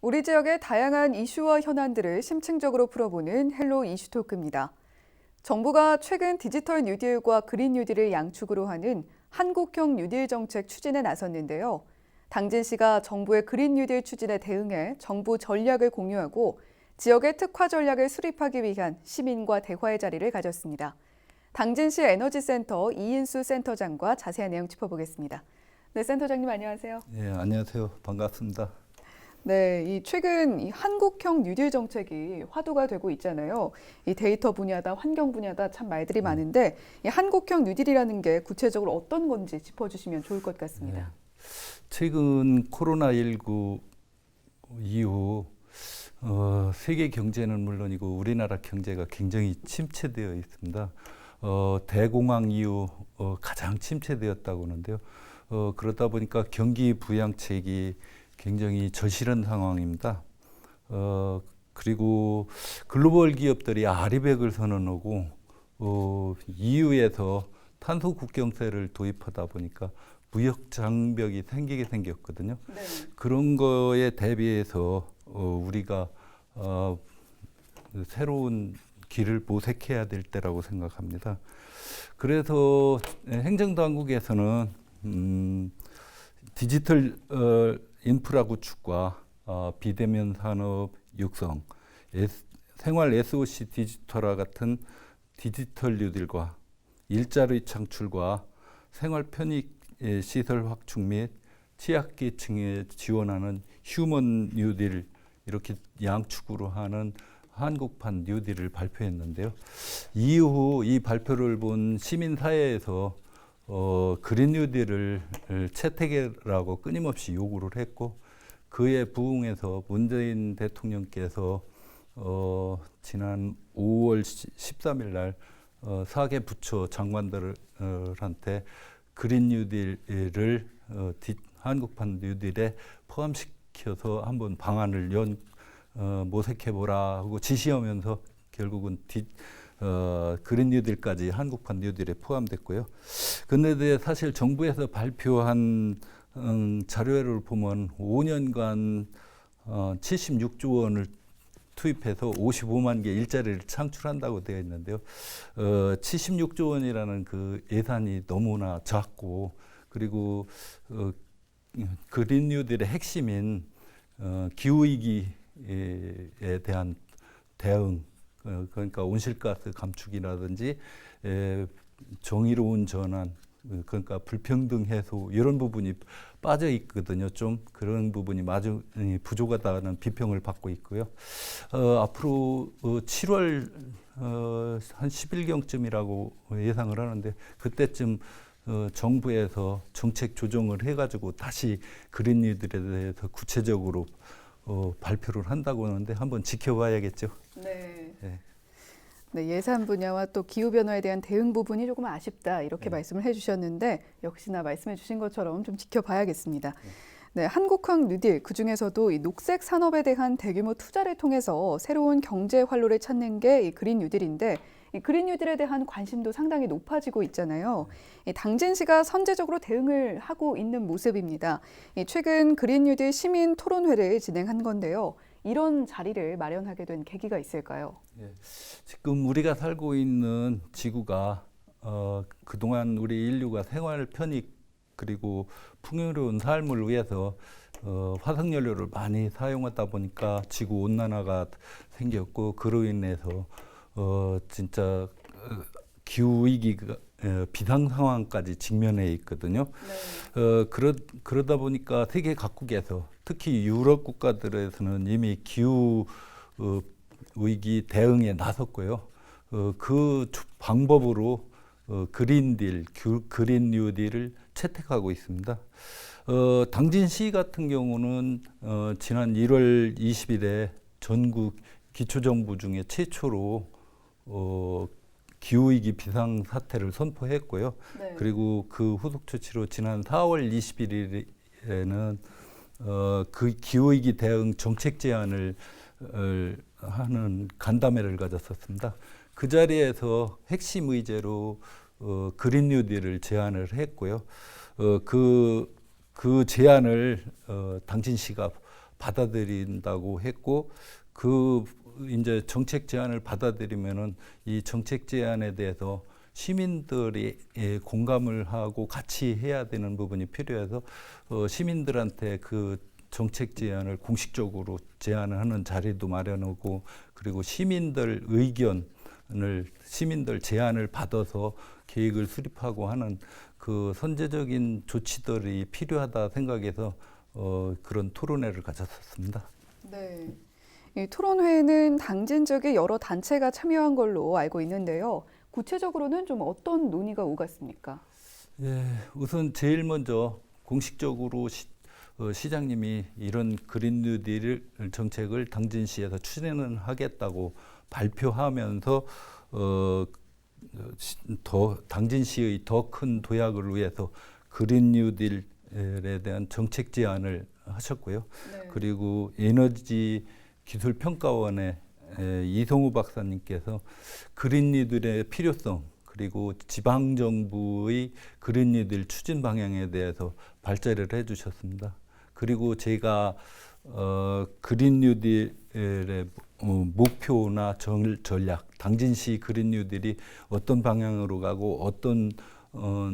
우리 지역의 다양한 이슈와 현안들을 심층적으로 풀어보는 헬로 이슈 토크입니다. 정부가 최근 디지털 뉴딜과 그린 뉴딜을 양축으로 하는 한국형 뉴딜 정책 추진에 나섰는데요. 당진 씨가 정부의 그린 뉴딜 추진에 대응해 정부 전략을 공유하고 지역의 특화 전략을 수립하기 위한 시민과 대화의 자리를 가졌습니다. 당진시 에너지센터 이인수 센터장과 자세한 내용 짚어보겠습니다. 네, 센터장님 안녕하세요. 예, 안녕하세요. 반갑습니다. 네, 이 최근 이 한국형 뉴딜 정책이 화두가 되고 있잖아요. 이 데이터 분야다, 환경 분야다 참 말들이 많은데 이 한국형 뉴딜이라는 게 구체적으로 어떤 건지 짚어주시면 좋을 것 같습니다. 최근 코로나19 이후 어, 세계 경제는 물론이고 우리나라 경제가 굉장히 침체되어 있습니다. 어, 대공황 이후 어, 가장 침체되었다고 하는데요. 어, 그러다 보니까 경기 부양책이 굉장히 저실한 상황입니다. 어, 그리고 글로벌 기업들이 아리백을 선언하고 어, EU에서 탄소 국경세를 도입하다 보니까 무역 장벽이 생기게 생겼거든요. 네. 그런 거에 대비해서 어, 우리가 어, 새로운 길을 모색해야 될 때라고 생각합니다. 그래서 행정당국에서는 음, 디지털 어, 인프라 구축과 어, 비대면 산업 육성, S, 생활 SOC 디지털화 같은 디지털 뉴딜과 일자리 창출과 생활 편익 예, 시설 확충 및 취약계층에 지원하는 휴먼 뉴딜 이렇게 양축으로 하는 한국판 뉴딜을 발표했는데요. 이후 이 발표를 본 시민사회에서 어, 그린 뉴딜을 채택해라고 끊임없이 요구를 했고 그에 부응해서 문재인 대통령께서 어, 지난 5월 13일 날 어, 4개 부처 장관들한테 그린 뉴딜을 어, 디, 한국판 뉴딜에 포함시켜서 한번 방안을 연 어, 모색해보라 하고 지시하면서 결국은 디, 어, 그린 뉴딜까지 한국판 뉴딜에 포함됐고요. 근데 사실 정부에서 발표한 음, 자료를 보면 5년간 어, 76조 원을 투입해서 55만 개 일자리를 창출한다고 되어 있는데요. 어, 76조 원이라는 그 예산이 너무나 작고 그리고 어, 그린 뉴딜의 핵심인 어, 기후 위기에 대한 대응 어, 그러니까 온실가스 감축이라든지 에, 정의로운 전환 어, 그러니까 불평등 해소 이런 부분이 빠져 있거든요. 좀 그런 부분이 마주 부족하다는 비평을 받고 있고요. 어, 앞으로 어, 7월 어, 한 10일경쯤이라고 예상을 하는데 그때쯤 어, 정부에서 정책 조정을 해가지고 다시 그린 뉴딜에 대해서 구체적으로 어, 발표를 한다고 하는데 한번 지켜봐야겠죠. 네. 네. 네, 예산 분야와 또 기후 변화에 대한 대응 부분이 조금 아쉽다 이렇게 네. 말씀을 해주셨는데 역시나 말씀해 주신 것처럼 좀 지켜봐야겠습니다. 네, 한국형 뉴딜 그 중에서도 이 녹색 산업에 대한 대규모 투자를 통해서 새로운 경제 활로를 찾는 게 이 그린 뉴딜인데 이 그린 뉴딜에 대한 관심도 상당히 높아지고 있잖아요. 이 당진 시가 선제적으로 대응을 하고 있는 모습입니다. 이 최근 그린 뉴딜 시민 토론회를 진행한 건데요. 이런 자리를 마련하게 된 계기가 있을까요? 예. 지금 우리가 살고 있는 지구가 어, 그동안 우리 인류가 생활 편익 그리고 풍요로운 삶을 위해서 어, 화석 연료를 많이 사용하다 보니까 지구 온난화가 생겼고 그로 인해서 어, 진짜 어, 기후 위기가 어, 비상 상황까지 직면해 있거든요. 어, 그러, 그러다 보니까 세계 각국에서 특히 유럽 국가들에서는 이미 기후 어, 위기 대응에 나섰고요. 어, 그 주- 방법으로 어, 그린딜, 그, 그린 뉴딜을 채택하고 있습니다. 어, 당진 시 같은 경우는 어, 지난 1월 20일에 전국 기초정부 중에 최초로 어, 기후위기 비상사태를 선포했고요. 네. 그리고 그 후속 조치로 지난 4월 21일에는 어, 그 기후위기 대응 정책 제안을 을 하는 간담회를 가졌었습니다. 그 자리에서 핵심 의제로 어, 그린 뉴딜을 제안을 했고요. 어, 그 그 제안을 어, 당진시가 받아들인다고 했고 그 이제 정책 제안을 받아들이면은 이 정책 제안에 대해서 시민들이 예, 공감을 하고 같이 해야 되는 부분이 필요해서 어, 시민들한테 그 정책 제안을 공식적으로 제안을 하는 자리도 마련하고 그리고 시민들 의견을 시민들 제안을 받아서 계획을 수립하고 하는 그 선제적인 조치들이 필요하다 생각해서 어, 그런 토론회를 가졌었습니다. 네. 이 토론회에는 당진 지역의 여러 단체가 참여한 걸로 알고 있는데요. 구체적으로는 좀 어떤 논의가 오갔습니까? 예, 우선 제일 먼저 공식적으로 시, 어, 시장님이 이런 그린 뉴딜 정책을 당진시에서 추진은 하겠다고 발표하면서 어, 시- 더 당진시의 더 큰 도약을 위해서 그린 뉴딜에 대한 정책 제안을 하셨고요. 네. 그리고 에너지 기술 평가원의 에, 이성우 박사님께서 그린리들의 필요성 그리고 지방 정부의 그린리들 추진 방향에 대해서 발제를 해주셨습니다. 그리고 제가 어, 그린뉴딜의 어, 목표나 전, 전략, 당진시 그린뉴딜이 어떤 방향으로 가고 어떤 어,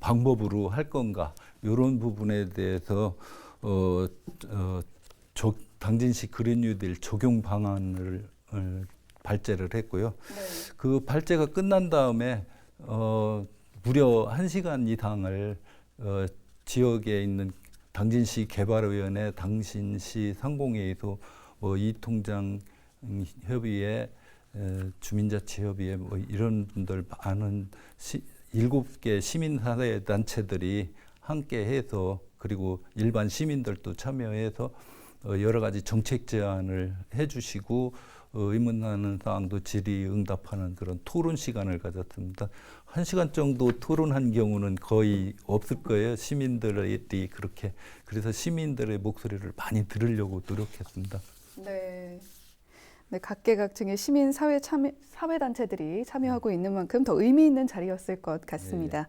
방법으로 할 건가 이런 부분에 대해서 어, 어, 저, 당진시 그린뉴딜 적용 방안을 어, 발제를 했고요. 네. 그 발제가 끝난 다음에 어, 무려 한 시간 이상을 어, 지역에 있는 당진시 개발위원회, 당신시 상공회의소, 뭐 이통장 음, 협의회, 에, 주민자치협의회 뭐 이런 분들 많은 시, 일곱 개 시민사회 단체들이 함께해서 그리고 일반 시민들도 참여해서 어, 여러 가지 정책 제안을 해주시고 어, 의문하는 사항도 질의 응답하는 그런 토론 시간을 가졌습니다. 한 시간 정도 토론한 경우는 거의 없을 거예요. 시민들이 그렇게 그래서 시민들의 목소리를 많이 들으려고 노력했습니다. 네. 네, 각계각층의 시민 사회 참여, 사회 단체들이 참여하고 있는 만큼 더 의미 있는 자리였을 것 같습니다. 네,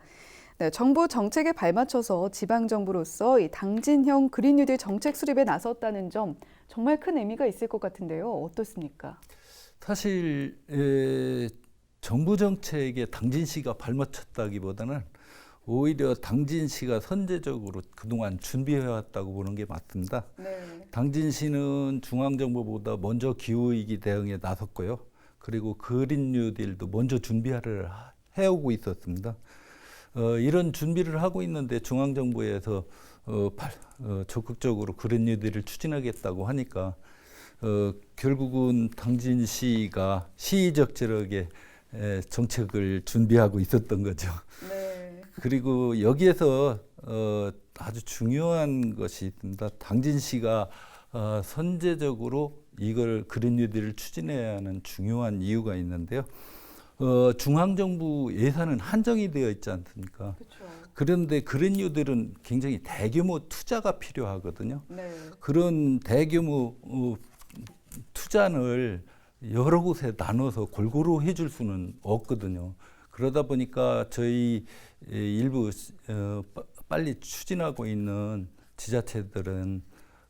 정부 정책에 발맞춰서 지방 정부로서 이 당진형 그린 뉴딜 정책 수립에 나섰다는 점 정말 큰 의미가 있을 것 같은데요. 어떻습니까? 사실 에, 정부 정책에 당진시가 발맞췄다기보다는 오히려 당진시가 선제적으로 그동안 준비해왔다고 보는 게 맞습니다. 네. 당진시는 중앙정부보다 먼저 기후위기 대응에 나섰고요. 그리고 그린 뉴딜도 먼저 준비를 하- 해오고 있었습니다. 어, 이런 준비를 하고 있는데 중앙정부에서 어, 발, 어, 적극적으로 그린 뉴딜을 추진하겠다고 하니까 어, 결국은 당진 시가 시의적절하게 에, 정책을 준비하고 있었던 거죠. 네. 그리고 여기에서 어, 아주 중요한 것이 있습니다. 당진 시가 어, 선제적으로 이걸 그린 뉴딜을 추진해야 하는 중요한 이유가 있는데요. 어, 중앙정부 예산은 한정이 되어 있지 않습니까? 그렇죠. 그런데 그린 뉴딜은 굉장히 대규모 투자가 필요하거든요. 네. 그런 대규모 어, 투자를 여러 곳에 나눠서 골고루 해줄 수는 없거든요. 그러다 보니까 저희 에, 일부 어, 빠- 빨리 추진하고 있는 지자체들은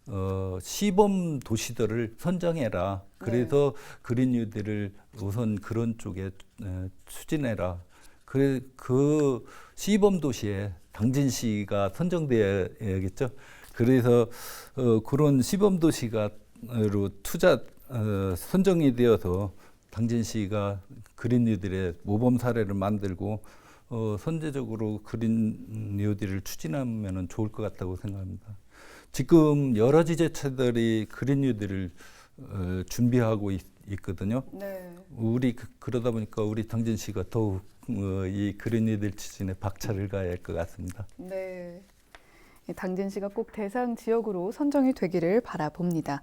어, 시범 도시들을 선정해라. 그래서 그린 뉴딜을 우선 그런 쪽에 에, 추진해라. 그래 그 시범 도시에 당진시가 선정돼야겠죠. 그래서 어, 그런 시범 도시가로 투자 어, 선정이 되어서 당진시가 그린 뉴딜의 모범 사례를 만들고 어, 선제적으로 그린 뉴딜을 추진하면 좋을 것 같다고 생각합니다. 지금 여러 지자체들이 그린 뉴딜을 어, 준비하고 있, 있거든요. 네. 우리 그- 그러다 보니까 우리 당진시가 더욱 어, 이 그린 뉴딜 추진에 박차를 가야 할 것 같습니다. 네. 이 당진시가 꼭 대상 지역으로 선정이 되기를 바라봅니다.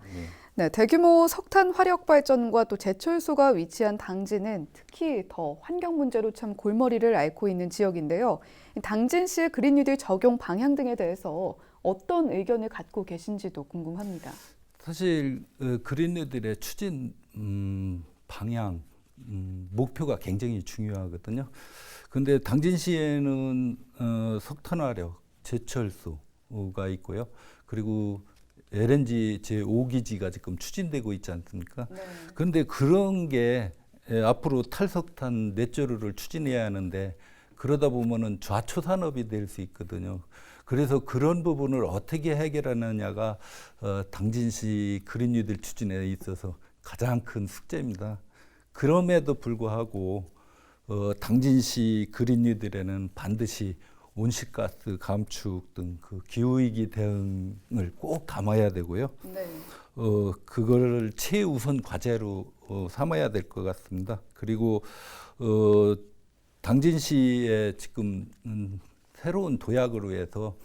네, 대규모 석탄 화력 발전과 또 제철소가 위치한 당진은 특히 더 환경 문제로 참 골머리를 앓고 있는 지역인데요. 이 당진시의 그린 뉴딜 적용 방향 등에 대해서 어떤 의견을 갖고 계신지도 궁금합니다. 사실 어, 그린 뉴딜의 추진 음, 방향 음, 목표가 굉장히 중요하거든요. 근데 당진시에는 어, 석탄화력 제철소가 있고요. 그리고 LNG 제 5기지가 지금 추진되고 있지 않습니까? 네. 그런데 그런 게 에, 앞으로 탈석탄 넷제로를 추진해야 하는데 그러다 보면은 좌초 산업이 될 수 있거든요. 그래서 그런 부분을 어떻게 해결하느냐가 어, 당진시 그린 뉴딜 추진에 있어서 가장 큰 숙제입니다. 그럼에도 불구하고 어, 당진시 그린 뉴딜에는 반드시 온실가스 감축 등 그 기후위기 대응을 꼭 담아야 되고요. 네. 어, 그걸 최우선 과제로 어, 삼아야 될 것 같습니다. 그리고 어, 당진시의 지금 음, 새로운 도약으로 해서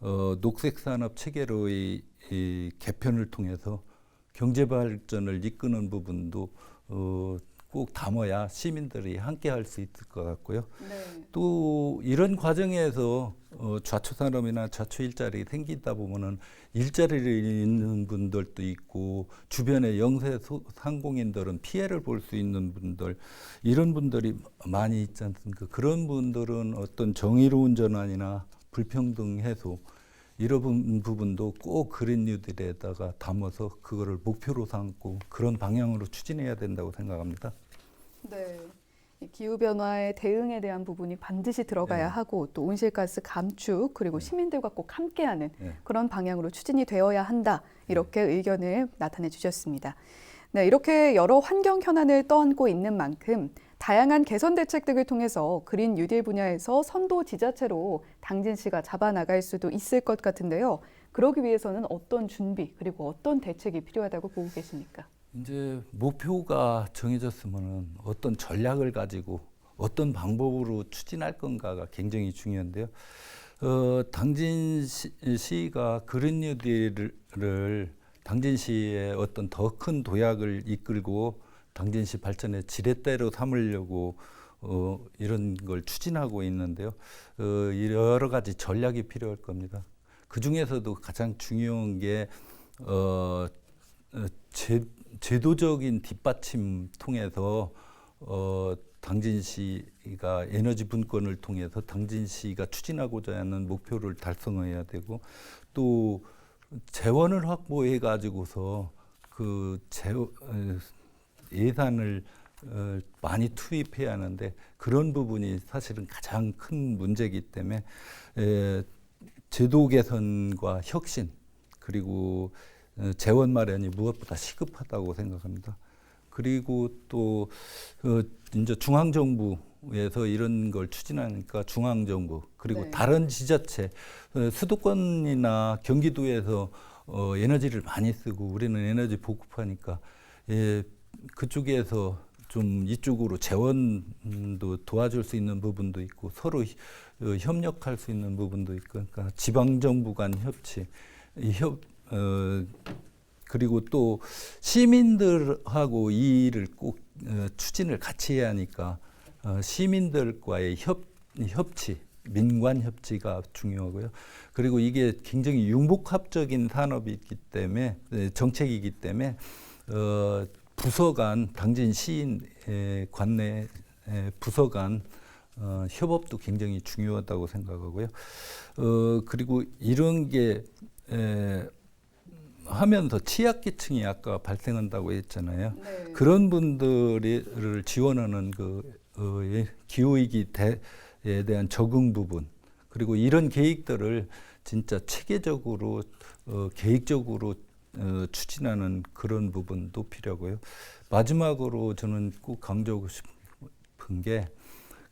어, 녹색 산업 체계로의 이 개편을 통해서 경제 발전을 이끄는 부분도 어, 꼭 담아야 시민들이 함께 할 수 있을 것 같고요. 네. 또 이런 과정에서 어, 좌초 산업이나 좌초 일자리 생기다 보면은 일자리를 잃는 분들도 있고 주변의 영세 소- 상공인들은 피해를 볼 수 있는 분들 이런 분들이 많이 있지 않습니까? 그런 분들은 어떤 정의로운 전환이나 불평등 해소 이런 부분도 꼭 그린 뉴딜에다가 담아서 그거를 목표로 삼고 그런 방향으로 추진해야 된다고 생각합니다. 네. 이 기후변화에 대응에 대한 부분이 반드시 들어가야 네. 하고 또 온실가스 감축 그리고 시민들과 꼭 함께하는 네. 그런 방향으로 추진이 되어야 한다 이렇게 의견을 나타내 주셨습니다. 네, 이렇게 여러 환경 현안을 떠안고 있는 만큼 다양한 개선 대책 등을 통해서 그린 뉴딜 분야에서 선도 지자체로 당진시가 잡아나갈 수도 있을 것 같은데요. 그러기 위해서는 어떤 준비 그리고 어떤 대책이 필요하다고 보고 계십니까? 이제 목표가 정해졌으면 어떤 전략을 가지고 어떤 방법으로 추진할 건가가 굉장히 중요한데요. 어, 당진 시 가 그린 뉴딜을 당진 시의 어떤 더 큰 도약을 이끌고 당진시 발전의 지렛대로 삼으려고 어, 이런 걸 추진하고 있는데요. 어, 여러 가지 전략이 필요할 겁니다. 그 중에서도 가장 중요한 게 어, 어, 제, 제도적인 뒷받침 통해서 어, 당진시가 에너지 분권을 통해서 당진시가 추진하고자 하는 목표를 달성해야 되고 또 재원을 확보해 가지고서 그 재, 어, 예산을 어, 많이 투입해야 하는데 그런 부분이 사실은 가장 큰 문제이기 때문에 에, 제도 개선과 혁신 그리고 어, 재원 마련이 무엇보다 시급하다고 생각합니다. 그리고 또 어, 이제 중앙 정부 에서 이런 걸 추진하니까 중앙 정부 그리고 네. 다른 지자체 어, 수도권이나 경기도에서 어, 에너지를 많이 쓰고 우리는 에너지 보급하니까 예, 그쪽에서 좀 이쪽으로 재원도 도와줄 수 있는 부분도 있고 서로 히- 어, 협력할 수 있는 부분도 있고 그러니까 지방 정부 간 협치 이협 어, 그리고 또 시민들하고 이 일을 꼭 어, 추진을 같이 해야 하니까 어, 시민들과의 협 협치 민관 협치가 중요하고요. 그리고 이게 굉장히 융복합적인 산업이기 때문에 에, 정책이기 때문에 어, 부서 간 당진 시인 에, 관내 에, 부서 간 어, 협업도 굉장히 중요하다고 생각하고요. 어, 그리고 이런 게 에, 하면서 취약계층이 아까 발생한다고 했잖아요. 네. 그런 분들을 지원하는 그 어, 예, 기후위기 대에 대한 적응 부분 그리고 이런 계획들을 진짜 체계적으로 어, 계획적으로 어, 추진하는 그런 부분도 필요하고요. 마지막으로 저는 꼭 강조하고 싶은 게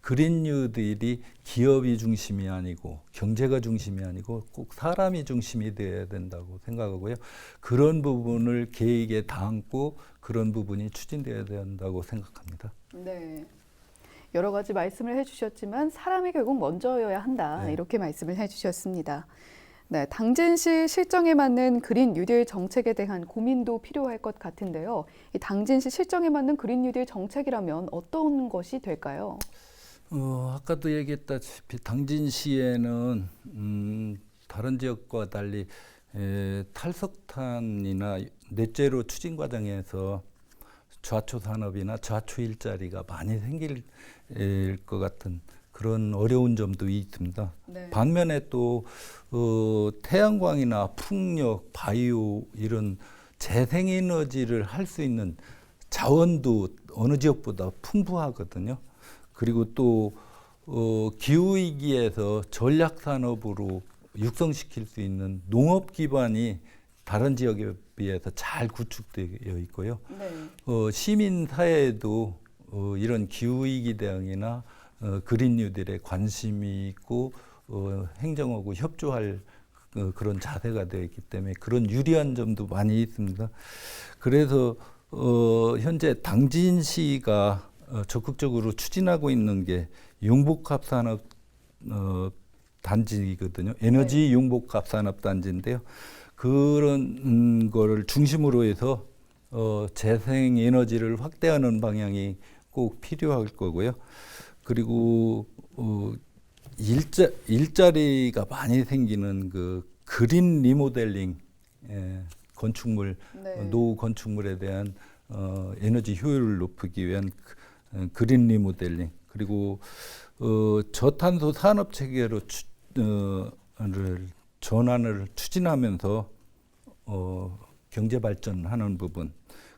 그린 뉴딜이 기업이 중심이 아니고 경제가 중심이 아니고 꼭 사람이 중심이 되어야 된다고 생각하고요. 그런 부분을 계획에 담고 그런 부분이 추진되어야 된다고 생각합니다. 네. 여러 가지 말씀을 해주셨지만 사람이 결국 먼저여야 한다 네. 이렇게 말씀을 해주셨습니다. 네, 당진 시 실정에 맞는 그린 뉴딜 정책에 대한 고민도 필요할 것 같은데요. 이 당진 시 실정에 맞는 그린 뉴딜 정책이라면 어떤 것이 될까요? 어, 아까도 얘기했다시피 당진 시에는 음, 다른 지역과 달리 에, 탈석탄이나 넷제로 추진 과정에서 좌초 산업이나 좌초 일자리가 많이 생길 에, 것 같은 그런 어려운 점도 있습니다. 네. 반면에 또 어, 태양광이나 풍력, 바이오 이런 재생에너지를 할 수 있는 자원도 어느 지역보다 풍부하거든요. 그리고 또 어, 기후 위기에서 전략 산업으로 육성시킬 수 있는 농업 기반이 다른 지역에 비해서 잘 구축되어 있고요. 네. 어, 시민 사회에도 어, 이런 기후 위기 대응이나 어, 그린 뉴딜에 관심이 있고 어, 행정하고 협조할 어, 그런 자세가 되어 있기 때문에 그런 유리한 점도 많이 있습니다. 그래서 어, 현재 당진시가 어, 적극적으로 추진하고 있는 게 융복합 산업 어, 단지거든요. 에너지 융복합 산업 단지인데요. 그런 음, 거를 중심으로 해서 어, 재생 에너지를 확대하는 방향이 꼭 필요할 거고요. 그리고 어, 일자 일자리가 많이 생기는 그 그린 리모델링 예, 건축물 네. 어, 노후 건축물에 대한 어, 에너지 효율을 높이기 위한 그, 어, 그린 리모델링 그리고 어, 저탄소 산업 체계로 추, 어, 를 전환을 추진하면서 어, 경제 발전하는 부분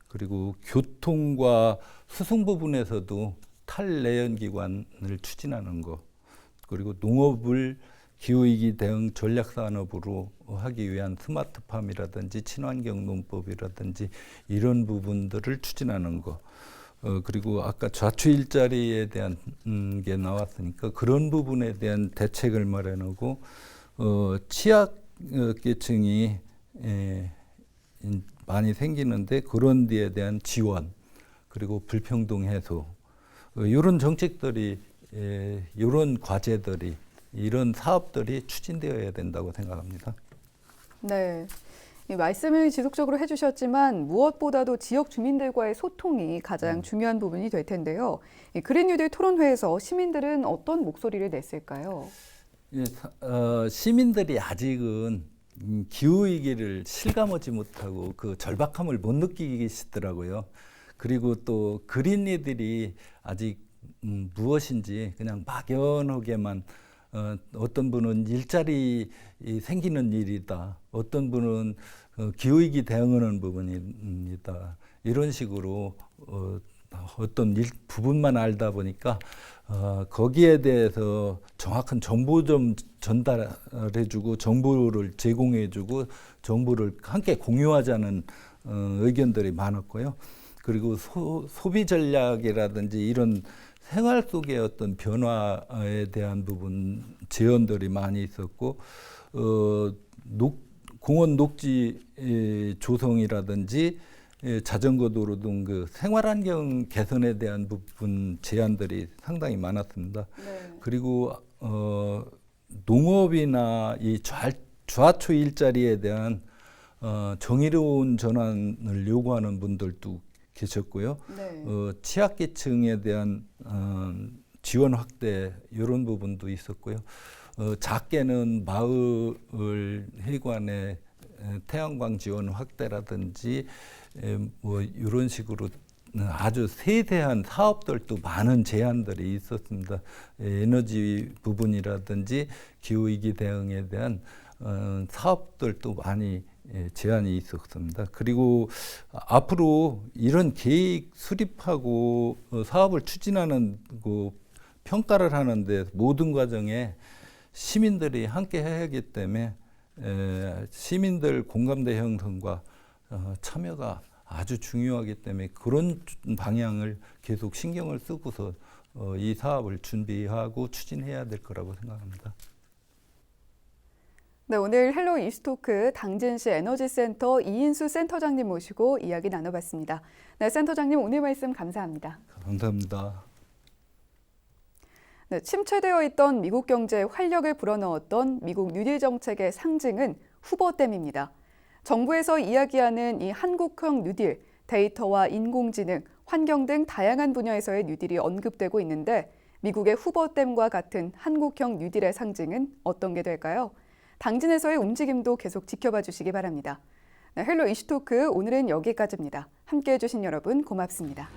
그리고 교통과 수송 부분에서도 탈내연 기관을 추진하는 것 그리고 농업을 기후위기 대응 전략 산업으로 하기 위한 스마트팜이라든지 친환경 농법이라든지 이런 부분들을 추진하는 것. 어, 그리고 아까 좌초 일자리에 대한 음, 게 나왔으니까 그런 부분에 대한 대책을 마련하고 어, 취약 어, 계층이 에, 인- 많이 생기는데 그런 데에 대한 지원 그리고 불평등 해소 어, 이런 정책들이 에, 이런 과제들이 이런 사업들이 추진되어야 된다고 생각합니다. 네. 이 말씀을 지속적으로 해주셨지만 무엇보다도 지역 주민들과의 소통이 가장 중요한 부분이 될 텐데요. 이 그린 뉴딜 토론회에서 시민들은 어떤 목소리를 냈을까요? 예, 사- 어, 시민들이 아직은 음, 기후 위기를 실감하지 못하고 그 절박함을 못 느끼시더라고요. 그리고 또 그린 이들이 아직 음, 무엇인지 그냥 막연하게만 어, 어떤 분은 일자리 이 생기는 일이다. 어떤 분은 어, 기후위기 대응하는 부분입니다. 이런 식으로 어, 어떤 일, 부분만 알다 보니까 어, 거기에 대해서 정확한 정보 좀 전달해주고 정보를 제공해주고 정보를 함께 공유하자는 어, 의견들이 많았고요. 그리고 소, 소비 전략이라든지 이런 생활 속의 어떤 변화에 대한 부분 제언들이 많이 있었고 어, 녹, 공원 녹지 에, 조성이라든지 에, 자전거 도로 등 그 생활 환경 개선에 대한 부분 제안들이 상당히 많았습니다. 네. 그리고 어, 농업이나 이 좌, 좌초 일자리에 대한 어, 정의로운 전환을 요구하는 분들도 계셨고요. 네. 어, 취약계층에 대한 어, 지원 확대 이런 부분도 있었고요. 어, 작게는 마을 회관의 에, 태양광 지원 확대라든지 에, 뭐 이런 식으로 아주 세세한 사업들도 많은 제안들이 있었습니다. 에, 에너지 부분이라든지 기후위기 대응에 대한 어, 사업들도 많이 예, 제안이 있었습니다. 그리고 앞으로 이런 계획 수립하고 어, 사업을 추진하는 그 평가를 하는데 모든 과정에 시민들이 함께 해야 하기 때문에 에, 시민들 공감대 형성과 어, 참여가 아주 중요하기 때문에 그런 방향을 계속 신경을 쓰고서 어, 이 사업을 준비하고 추진해야 될 거라고 생각합니다. 네, 오늘 헬로 이스토크 당진시 에너지센터 이인수 센터장님 모시고 이야기 나눠봤습니다. 네, 센터장님 오늘 말씀 감사합니다. 감사합니다. 네, 침체되어 있던 미국 경제에 활력을 불어넣었던 미국 뉴딜 정책의 상징은 후보댐입니다. 정부에서 이야기하는 이 한국형 뉴딜, 데이터와 인공지능, 환경 등 다양한 분야에서의 뉴딜이 언급되고 있는데 미국의 후보댐과 같은 한국형 뉴딜의 상징은 어떤 게 될까요? 당진에서의 움직임도 계속 지켜봐 주시기 바랍니다. 네, 헬로 이슈토크 오늘은 여기까지입니다. 함께해 주신 여러분 고맙습니다.